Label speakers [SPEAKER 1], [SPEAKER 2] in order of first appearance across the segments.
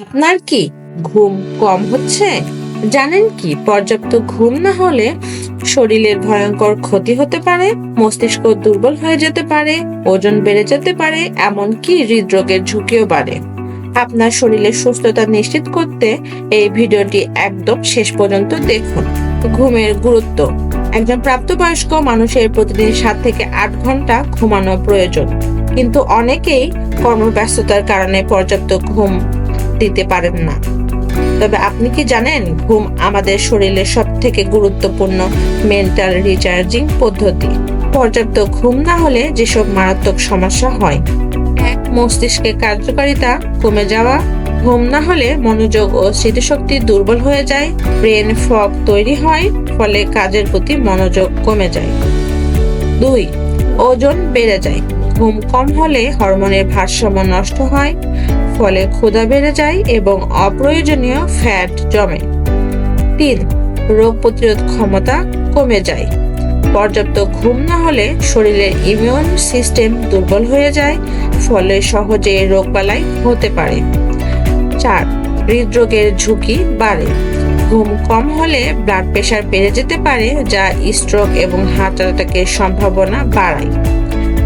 [SPEAKER 1] আপনার কি ঘুম কম হচ্ছে? জানেন কি, পর্যাপ্ত ঘুম না হলে শরীরের ভয়ঙ্কর ক্ষতি হতে পারে, মস্তিষ্ক দুর্বল হয়ে যেতে পারে, ওজন বেড়ে যেতে পারে, এমনকি হৃদরোগের ঝুঁকিও বাড়ে। আপনার শরীরের সুস্থতা নিশ্চিত করতে এই ভিডিওটি একদম শেষ পর্যন্ত দেখুন। ঘুমের গুরুত্ব। একজন প্রাপ্তবয়স্ক মানুষের প্রতিদিন সাত থেকে আট ঘণ্টা ঘুমানো প্রয়োজন। কিন্তু অনেকেই কর্মব্যস্ততার কারণে পর্যাপ্ত ঘুম দিতে পারেন না। তবে আপনি কি জানেন ঘুম আমাদের শরীরের সব থেকে গুরুত্বপূর্ণ মেন্টাল রিচার্জিং পদ্ধতি? পর্যাপ্ত ঘুম না হলে যেসব মারাত্মক সমস্যা হয়, এক মস্তিষ্কের কার্যকারিতা কমে যাওয়া, ঘুম না হলে মনোযোগ ও স্মৃতিশক্তি দুর্বল হয়ে যায়, ব্রেন ফগ তৈরি হয়, ফলে কাজের প্রতি মনোযোগ কমে যায়। দুই, ওজন বেড়ে যায়। ঘুম কম হলে হরমোনের ভারসাম্য নষ্ট হয় ফলে ক্ষুধা বেড়ে যায় এবং অপ্রয়োজনীয় ফ্যাট জমে। তিন, রোগ প্রতিরোধ ক্ষমতা কমে যায়। পর্যাপ্ত ঘুম না হলে শরীরের ইমিউন সিস্টেম দুর্বল হয়ে যায়, ফলে সহজে রোগবালাই হতে পারে। চার, হৃদরোগের ঝুঁকি বাড়ে। ঘুম কম হলে ব্লাড প্রেশার বেড়ে যেতে পারে, যা স্ট্রোক এবং হার্ট অ্যাটাকের সম্ভাবনা বাড়ায়।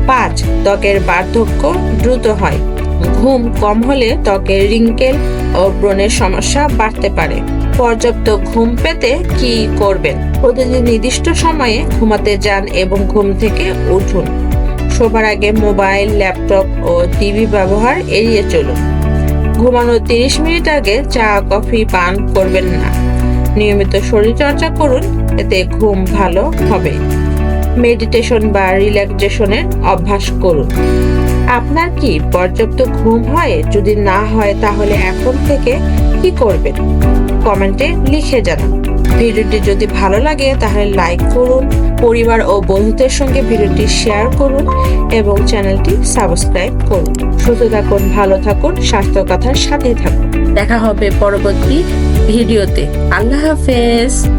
[SPEAKER 1] পাঁচ, ত্বকের বার্ধক্য দ্রুত হয়। ঘুম কম হলে ত্বকের রিঙ্কেল ও ব্রণের সমস্যা বাড়তে পারে। পর্যাপ্ত ঘুম পেতে কি করবেন? প্রতিদিন নির্দিষ্ট সময়ে ঘুমাতে যান এবং ঘুম থেকে উঠুন। শোবার আগে মোবাইল, ল্যাপটপ ও টিভি ব্যবহার এড়িয়ে চলুন। ঘুমানোর তিরিশ মিনিট আগে চা, কফি, পান করবেন না। নিয়মিত শরীরচর্চা করুন, এতে ঘুম ভালো হবে। মেডিটেশন বা রিল্যাক্সেশনের অভ্যাস করুন। আপনার কি পর্যাপ্ত ঘুম হয়? যদি না হয়, তাহলে এখন থেকে কি করবেন? কমেন্টে লিখে জানান। ভিডিওটি যদি ভালো লাগে, তাহলে লাইক করুন, পরিবার ও বন্ধুদের সঙ্গে ভিডিওটি শেয়ার করুন এবং চ্যানেলটি সাবস্ক্রাইব করুন। সুস্থ থাকুন, ভালো থাকুন, স্বাস্থ্য কথার সাথে থাকুন। দেখা হবে পরবর্তী ভিডিওতে। আল্লাহ হাফেজ।